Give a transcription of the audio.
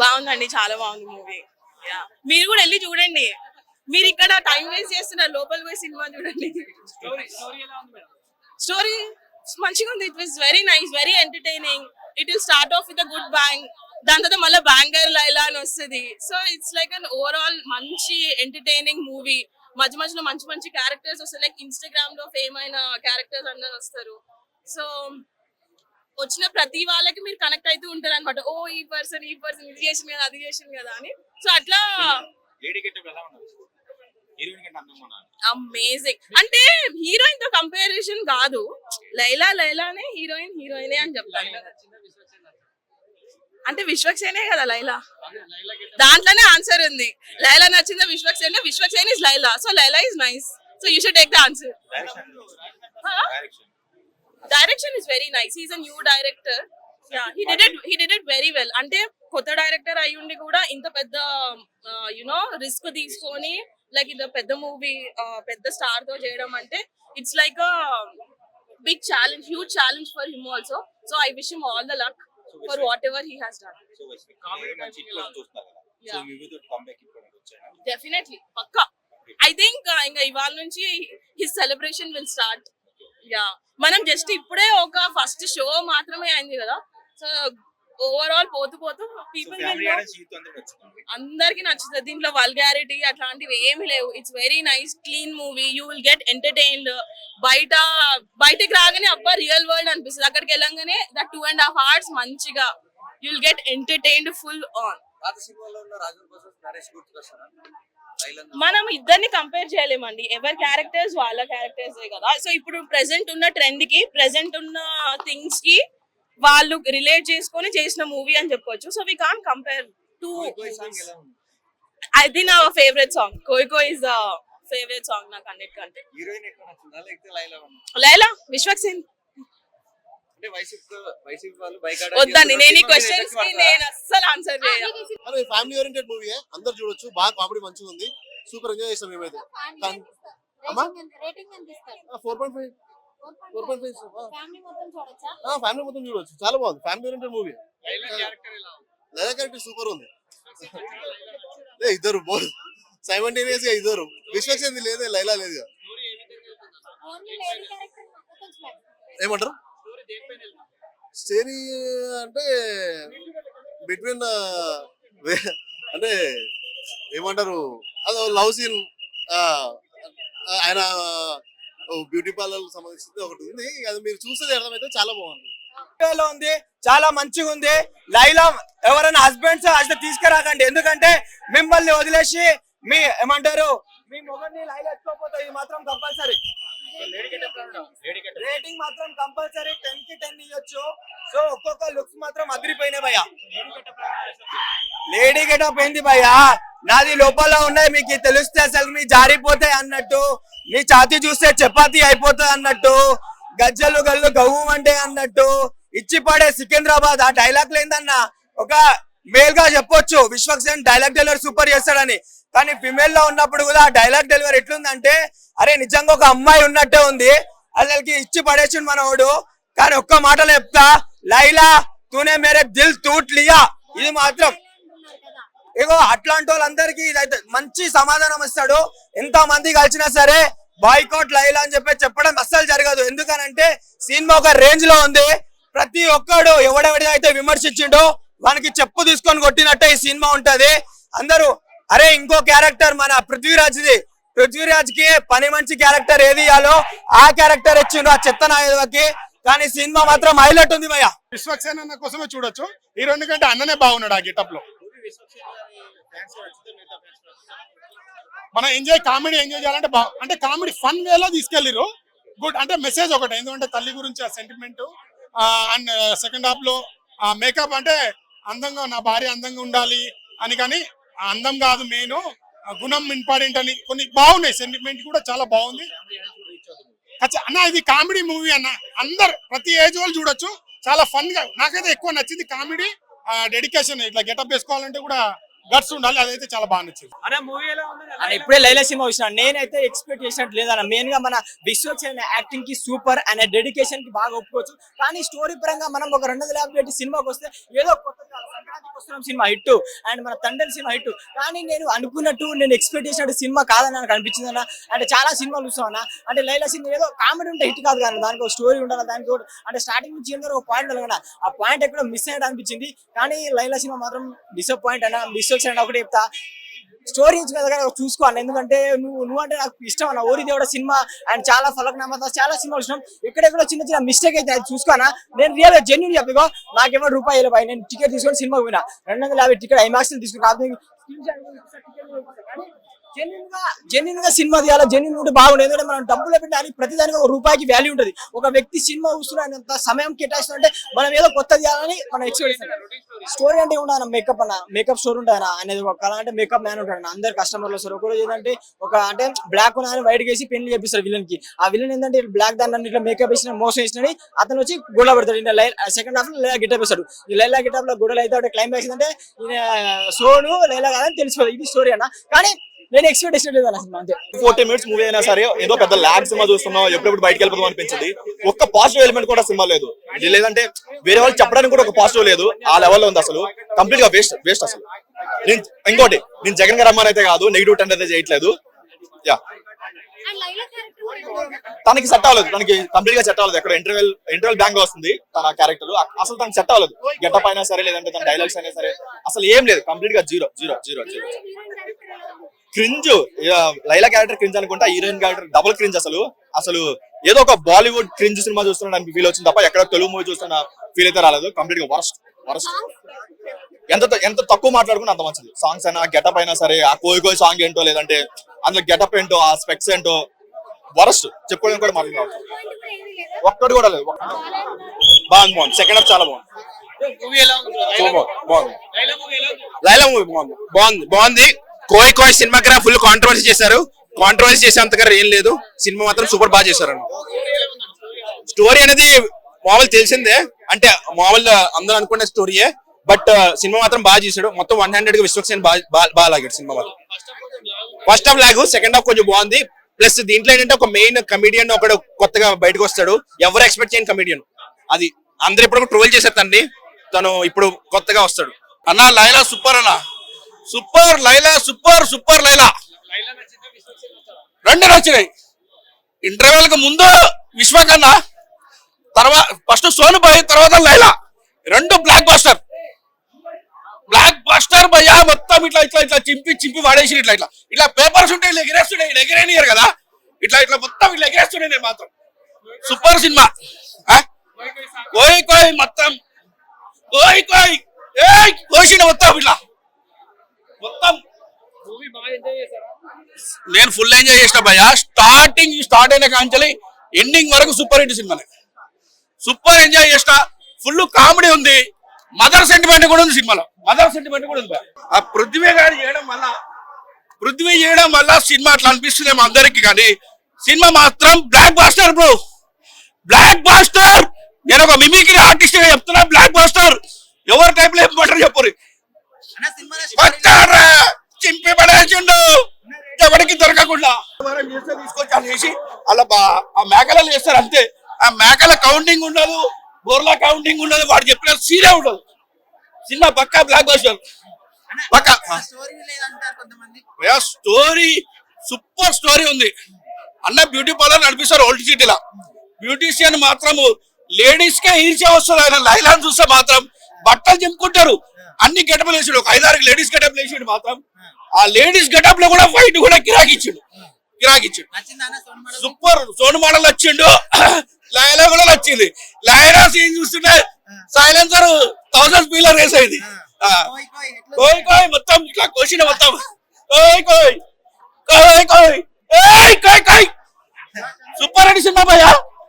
బాగుందండి చాలా బాగుంది మూవీ. మీరు కూడా వెళ్ళి చూడండి. మీరు ఇక్కడ టైం వేస్ట్ చేస్తున్నారు లోపల పోయి సినిమా చూడండి. స్టోరీ మంచిగా ఉంది. It was very nice very entertaining it will start off with good bang దాని తర్వాత మళ్ళీ బ్యాంగర్ లైలా అని వస్తుంది. So it's like an overall మంచి ఎంటర్టైనింగ్ మూవీ మధ్య మధ్యలో మంచి మంచి క్యారెక్టర్స్ వస్తాయి. లైక్ ఇన్స్టాగ్రామ్లో ఫేమ్ అయిన క్యారెక్టర్స్ అందరు వస్తారు. సో వచ్చిన ప్రతి వాళ్ళకి మీరు కనెక్ట్ అవుతూ ఉంటారు అనమాట ఓ ఈ పర్సన్ ఈ పర్సన్ ఇది చేసింది కదా అది చేసింది కదా అని. సో అట్లా అమేజింగ్ అంటే హీరోయిన్తో కంపారిజన్ కాదు. లైలా లైలానే హీరోయిన్ హీరోయినే అని చెప్తాను అంటే విశ్వక్సేనే కదా లైలా. దాంట్లోనే ఆన్సర్ ఉంది. లైలా నచ్చిందా Vishwaksena? Vishwaksen is Laila. So Laila is nice so you should take the answer direction is very nice is a new director he did he very well అంటే కొత్త డైరెక్టర్ అయి ఉండి కూడా ఇంత పెద్ద యునో రిస్క్ తీసుకొని లైక్ ఇంత పెద్ద మూవీ పెద్ద స్టార్తో చేయడం అంటే it's like big challenge huge challenge for him also so I wish him all the luck for whatever he has done definitely Pakka. I think ఇంకా ఇవాళ నుంచి his celebration will start ya. మనం just ఇప్పుడే ఒక first show మాత్రమే అయింది కదా. So overall పోతూ పోతూ పీపుల్ అందరికి నచ్చుతుంది. దీంట్లో వల్గారిటీ అట్లాంటివి ఏమి లేవు. It's very nice clean movie you will get entertained బయట బయటికి రాగానే అబ్బా రియల్ వరల్డ్ అనిపిస్తుంది. అక్కడికి వెళ్ళంగానే the two and half hours మంచిగా you will get entertained full on పాత సినిమాలో ఉన్న రాజన్ కోసం నరేష్ గుర్తుకొస్తారా? లైలన్ మనం ఇద్దరిని కంపేర్ చేయలేమండి. ఎవరి క్యారెక్టర్స్ వాళ్ళ క్యారెక్టర్స్ కదా. సో ఇప్పుడు ప్రెసెంట్ ఉన్న ట్రెండ్కి ప్రెసెంట్ ఉన్న థింగ్స్కి వాళ్ళు రిలేట్ చేసుకొని చేసిన మూవీ అని చెప్పొచ్చు. So we can compare to song అది నా ఫేవరెట్ సాంగ్ కోయి కోయి ఇస్ ఫేవరెట్ సాంగ్ నాకు అన్నిటికంటే. హీరోయిన్ లైలా విశ్వక్ సేన్ అంటే వైసీపీ వైసీపీ వాళ్ళు బైక్ వద్దండి నేను ఈ క్వశ్చన్స్కి నేను అస్సలు ఆన్సర్ చేయను. ఫ్యామిలీ ఓరియంటెడ్ మూవీ అందరు చూడొచ్చు బాగా కామెడీ మంచిగా ఉంది. సూపర్ ఎంజాయ్ చేస్తాం మేమైతే. కన్- అమ్మా? రేటింగ్ ఎంత ఇస్తారు? Four point five four point five family మొత్తం చూడొచ్చా? ఫ్యామిలీ మొత్తం చూడొచ్చు. చాలా బాగుంది. Family oriented movie Laila character super ఉంది? ఇద్దరు బోల్ సైమంటేనియస్గా ఇద్దరు. విశ్వక్సేంది లేదే లైలా లేదు ఏమంటారు? స్టేరీ అంటే బిట్వీన్ అంటే ఏమంటారు అదో లవ్ సీన్ ఆయన బ్యూటీ పార్లర్ సంబంధించింది ఒకటి ఉంది. అది మీరు చూస్తే అర్థమైతే చాలా బాగుంది. లో ఉంది చాలా మంచిగా ఉంది. లైలా ఎవరైనా హస్బెండ్స్ అసలు తీసుకురాకండి. ఎందుకంటే మిమ్మల్ని వదిలేసి మీ ఏమంటారు మీ మొగన్ని లైలా ఎత్తుకోపోతే ఇది మాత్రం కంపల్సరీ రేటింగ్ మాత్రం కంపల్సరీ టెన్కి టెన్ ఇవ్వచ్చు సో ఒక్కొక్క లుక్స్ మాత్రం అదిరిపోయినాయి భయ్యా. లేడీ గెటప్ ఏంది భయ్యా. నాది లోపల ఉన్నాయి మీకు తెలిస్తే అసలు మీ జారిపోతాయి అన్నట్టు. మీ ఛాతీ చూస్తే చపాతీ అయిపోతుంది అన్నట్టు. గజ్జలు గల్లు గవ్వు అంటే అన్నట్టు. ఇచ్చి పడే సికింద్రాబాద్ ఆ డైలాగ్ లేదన్నా. ఒక మేల్గా చెప్పొచ్చు. విశ్వక్సేన్ డైలాగ్ డెలివరీ సూపర్ చేస్తాడని. కానీ ఫిమేల్లో ఉన్నప్పుడు కూడా ఆ డైలాగ్ డెలివరీ ఎట్లుందంటే అరే నిజంగా ఒక అమ్మాయి ఉన్నట్టే ఉంది. అసలుకి ఇచ్చి పడేసిండు మనోడు. కానీ ఒక్క మాటలో చెప్తా. లైలా తూనే మేరే దిల్ తూట్ లియా. ఇది మాత్రం. ఇగో అట్లాంటి వాళ్ళందరికీ ఇదైతే మంచి సమాధానం ఇస్తాడు. ఎంత మంది కలిసినా సరే బాయ్కౌట్ లైలా అని చెప్పి చెప్పడం అస్సలు జరగదు. ఎందుకనంటే సినిమా ఒక రేంజ్లో ఉంది. ప్రతి ఒక్కడు ఎవడెవడైతే విమర్శించిండో వానికి చెప్పు తీసుకొని కొట్టినట్టే ఈ సినిమా ఉంటది. అందరూ అరే ఇంకో క్యారెక్టర్ మన పృథ్వీరాజ్ ది పృథ్వీరాజ్కి పని మంచి క్యారెక్టర్ ఏది ఇయ్యాలో ఆ క్యారెక్టర్ ఇచ్చిండు ఆ చెత్త నాయకుడికి కానీ సినిమా మాత్రం హైలైట్ ఉంది భయ్య. విశ్వక్సేన్ అన్న కోసమే చూడొచ్చు. ఈ రెండు కంటే అన్ననే బాగున్నాడు ఆ గెటప్లో మనం ఎంజాయ్ కామెడీ ఎంజాయ్ చేయాలంటే బా అంటే కామెడీ ఫన్ వేలో తీసుకెళ్ళిరు గుడ్ అంటే మెసేజ్ ఒకటి ఎందుకంటే తల్లి గురించి ఆ సెంటిమెంట్ అండ్ సెకండ్ హాఫ్లో ఆ మేకప్ అంటే అందంగా నా భార్య అందంగా ఉండాలి అని కానీ ఆ అందం కాదు మెయిన్. గుణం ఇంపార్టెంట్ అని కొన్ని బాగున్నాయి సెంటిమెంట్ కూడా చాలా బాగుంది. అన్న ఇది కామెడీ మూవీ అన్న. అందరు ప్రతి ఏజ్ వాళ్ళు చూడొచ్చు. చాలా ఫన్గా నాకైతే ఎక్కువ నచ్చింది కామెడీ డెడికేషన్ ఇట్లా గెటప్ వేసుకోవాలంటే కూడా గట్స్ ఉండాలి అదైతే చాలా బాగా నచ్చింది. అన్న ఇప్పుడే లైలా సినిమా చూసిన నేనైతే ఎక్స్పెక్ట్ చేసినట్టు లేదన్న. మెయిన్గా మన విశ్వక్సేన్ యాక్టింగ్కి సూపర్ అండ్ డెడికేషన్కి బాగా ఒప్పుకోవచ్చు. కానీ స్టోరీ పరంగా మనం ఒక రెండు వందల యాభై సినిమాకి వస్తే ఏదో కొత్త సంక్రాంతికి సినిమా హిట్ అండ్ మన తండ్రి సినిమా హిట్. కానీ నేను అనుకున్నట్టు నేను ఎక్స్పెక్ట్ చేసినట్టు సినిమా కాదని నాకు అనిపించింది అన్న. అంటే చాలా సినిమాలు చూసాం అన్న. అంటే లైలా సినిమా ఏదో కామెడీ ఉంటే హిట్ కాదు కానీ దానికి ఒక స్టోరీ ఉండాలి దానికి ఒక- అంటే స్టార్టింగ్ నుంచి ఎందరో ఒక పాయింట్ ఉండాలి ఆ పాయింట్ ఎక్కడో మిస్ అయ్యడం అనిపించింది. కానీ లైలా సినిమా మాత్రం డిసప్పాయింట్ అన్న. మిస్ వచ్చిన ఒకటి చెప్తా. స్టోరీ కదా చూసుకోవాలి ఎందుకంటే నువ్వు నువ్వు అంటే నాకు ఇష్టం అన్న ఓరి దేవుడ సినిమా అండ్ చాలా ఫలక్నామా చాలా సినిమాలు ఇష్టం. ఎక్కడెక్కడో చిన్న చిన్న మిస్టేక్ అయితే అది చూసుకోనా? నేను రియల్గా జెన్యున్ చెప్పిగో నాకేమో రూపాయలు పోయి నేను టికెట్ తీసుకొని సినిమాకి పోయినా. రెండు వందల యాభై టికెట్ ఐమాక్స్ తీసుకుని కాదు జెన్యున్గా సినిమా తీయాలి? జెన్యున్ ఉంటే బాగుంది ఎందుకంటే మనం డబ్బులు పెట్టాలి ప్రతి దానికి ఒక రూపాయికి వాల్యూ ఉంటుంది. ఒక వ్యక్తి సినిమా చూస్తున్నంత సమయం కేటాయిస్తుంటే మనం ఏదో కొత్త తీయాలని మనం ఎక్స్పెక్ట్ స్టోరీ అంటే ఉండదు మేకప్ అన్న. మేకప్ స్టోర్ ఉంటుంది అనేది ఒక కళ అంటే మేకప్ మ్యాన్ ఉంటాడు అందరు కస్టమర్లు వస్తారు. ఒకరోజు ఏంటంటే ఒక అంటే బ్లాక్ ఉన్న వైట్ వేసి పెళ్ళి చేపిస్తారు విలన్కి. ఆ విలన్ ఏంటంటే బ్లాక్ దాన్ని అన్ని ఇట్లా మేకప్ వేసిన మోసం వేసినని అతను వచ్చి గొడవ పెడతాడు. సెకండ్ హాఫ్లో లైలా గెటప్ వేస్తాడు ఈ లైలా గెటప్లో గొడవలు అయితే క్లైమాక్స్ అంటే సోను లైలా కాదని తెలిసిపోతుంది ఇది స్టోరీ అన్న. కానీ నేను ఎక్స్పెక్టేషన్ లేదు అన్న సినిమా అంతే. ఫోర్టీ మినిట్స్ మూవీ అయినా సరే ఏదో పెద్ద ల్యాగ్ సినిమా చూస్తున్నాం ఎప్పుడెప్పుడు బయటకు వెళ్ళిపోదాం అనిపించింది. ఒక్క పాజిటివ్ ఎలిమెంట్ కూడా సినిమా లేదు. లేదంటే వేరే వాళ్ళు చెప్పడానికి కూడా ఒక పాజిటివ్ లేదు. ఆ లెవెల్లో ఉంది అసలు. కంప్లీట్గా వేస్ట్ వేస్ట్ అసలు. నేను ఇంకోటి నేను జగన్ గారు రమ్మని అయితే కాదు నెగిటివ్ టెన్ అయితే చేయట్లేదు. యా తనకి సెట్ అవ్వలేదు. తనకి కంప్లీట్గా సెట్ అవ్వలేదు. ఎక్కడ ఇంటర్వెల్ ఇంటర్వెల్ బ్యాంక్ వస్తుంది తన క్యారెక్టర్ అసలు తనకి సెట్ అవ్వలేదు. గెటప్ అయినా సరే లేదంటే తన డైలాగ్స్ అయినా సరే అసలు ఏం లేదు. కంప్లీట్గా zero zero zero zero heroine character ఎలా ఉంది క్రింజ్ లైలా క్యారెక్టర్ క్రింజ్ అనుకుంటా హీరోయిన్ క్యారెక్టర్ డబుల్ క్రింజ్ అసలు. అసలు ఏదో ఒక బాలీవుడ్ క్రింజ్ సినిమా చూస్తున్నాను ఫీల్ వచ్చింది తప్ప ఎక్కడ తెలుగు మూవీ చూస్తున్న ఫీల్ అయితే రాలేదు. కంప్లీట్గా వరస్ట్ వరస్ట్ ఎంత ఎంత తక్కువ మాట్లాడుకున్నా అంత మంచిది. సాంగ్స్ అయినా గెటప్ అయినా సరే ఆ కోయి కోయి సాంగ్ ఏంటో లేదంటే అందులో గెటప్ ఏంటో ఆ స్పెక్స్ ఏంటో వరస్ట్ చెప్పుకోవడానికి కూడా మాట్లాడుతున్నాం కూడా లేదా ఒక్కటి కూడా లేదు. బాగుంది బాగుంది. సెకండ్ హాఫ్ చాలా బాగుంది. బాగుంది లైలా మూవీ బాగుంది. బాగుంది బాగుంది. కోయ్ కోయ్ సినిమాకి ఫుల్ కాంట్రవర్సీ చేశారు. కాంట్రవర్సీ చేసేంతగా ఏం లేదు. సినిమా మాత్రం సూపర్ బాగా చేశారు స్టోరీ అనేది మామూలు తెలిసిందే. అంటే మామూలు అందరూ అనుకునే స్టోరీయే బట్ uh, సినిమా మాత్రం బాగా చేశాడు. మొత్తం వన్ హండ్రెడ్గా విశ్వక్సేన్ బాగా లాగాడు సినిమా మాత్రం. ఫస్ట్ హాఫ్ లాగు సెకండ్ హాఫ్ కొంచెం బాగుంది. ప్లస్ దీంట్లో ఏంటంటే ఒక మెయిన్ కమిడియన్ ఒకడు కొత్తగా బయటకు వస్తాడు. ఎవరు ఎక్స్పెక్ట్ చేయని కమిడియన్ అది అందరు ఇప్పుడు ట్రోల్ చేసేస్తండి తను ఇప్పుడు కొత్తగా వస్తాడు. అన్న లైలా సూపర్ అన్న. Super Laila super super Laila. రెండు నచ్చినాయి. ఇంటర్వెల్కి ముందు విశ్వకన్న తర్వాత ఫస్ట్ సోను బాయ్ తర్వాత లైలా. రెండు బ్లాక్ బస్టర్. బ్లాక్ బస్టర్ భయ్యా మొత్తం ఇట్లా ఇట్లా ఇట్లా చింపి చింపి వాడేసి ఇట్లా ఇట్లా. ఇట్లా పేపర్స్ ఉంటే ఇట్లా ఎగిరేస్తుండే ఎగిరేనియరు కదా. ఇట్లా ఇట్లా మొత్తం ఇట్లా ఎగిరేస్తుండే నేను మాత్రం. Super cinema. కోయి కోయ్ మొత్తం. కోయి కోయ్. ఏ కోసిన మొత్తం ఇట్లా. మొత్తం. నేను ఫుల్ ఎంజాయ్ చేసిన భయ స్టార్టింగ్ స్టార్ట్ అయిన కాంచెలి ఎండింగ్ వరకు సూపర్ హిట్ సినిమానే. సూపర్ ఎంజాయ్ చేసిన. ఫుల్ కామెడీ ఉంది. మదర్ సెంటిమెంట్ కూడా ఉంది సినిమాలో. మదర్ సెంటిమెంట్ కూడా ఉంది. ఆ పృథ్వీ గారు చేయడం వల్ల పృథ్వీ చేయడం వల్ల సినిమా అట్లా అనిపిస్తుంది మా అందరికి కానీ సినిమా మాత్రం blockbuster bro blockbuster నేను ఒక మిమిక్రీ ఆర్టిస్ట్గా చెప్తున్నా బ్లాక్ బాస్టర్ ఎవరి టైప్లో చెప్పమంటారు చెప్పరు పట్టారా చింపి పడేసిండు! ఎవరికి దొరకకుండా. తీసుకొచ్చి అని వేసి అలా బా- ఆ మేకలలో చేస్తారు అంతే. ఆ మేకల కౌంటింగ్ ఉండదు గొర్రెల కౌంటింగ్ ఉండదు వాడు చెప్పిన సీరే ఉండదు. సినిమా పక్కా బ్లాక్ బస్టర్ పక్కా. స్టోరీ సూపర్ స్టోరీ ఉంది. అన్న బ్యూటీ పార్లర్ నడిపిస్తారు ఓల్డ్ సిటీలో బ్యూటీషియన్ మాత్రము లేడీస్ కే ఈర్చే వస్తుంది ఆయన. లైలాన్ చూస్తే మాత్రం బట్టలు చింపుకుంటారు. అన్ని గెటప్లు వేసాడు. ఒక ఐదారు లేడీస్ గెటప్ వేసాడు మాత్రం. ఆ. లేడీస్ గెటప్లో కూడా వైట్ కూడా కిరాకిచ్చాడు కిరాకిచ్చాడు సూపర్. సోను మోడల్ వచ్చిండు లైలా కూడా వచ్చింది లైలా సీన్ చూస్తుంటే సైలెన్సర్ థౌసండ్ స్పీలర్ వేసేది. ఆ. కోయ్ కోయ్ మొత్తం ఇట్లా కోసిన మొత్తం. కోయ్ కోయ్. కోయ్ కోయ్. ఏయ్ కోయ్ కోయ్. సూపర్ సినిమా భయ్యా.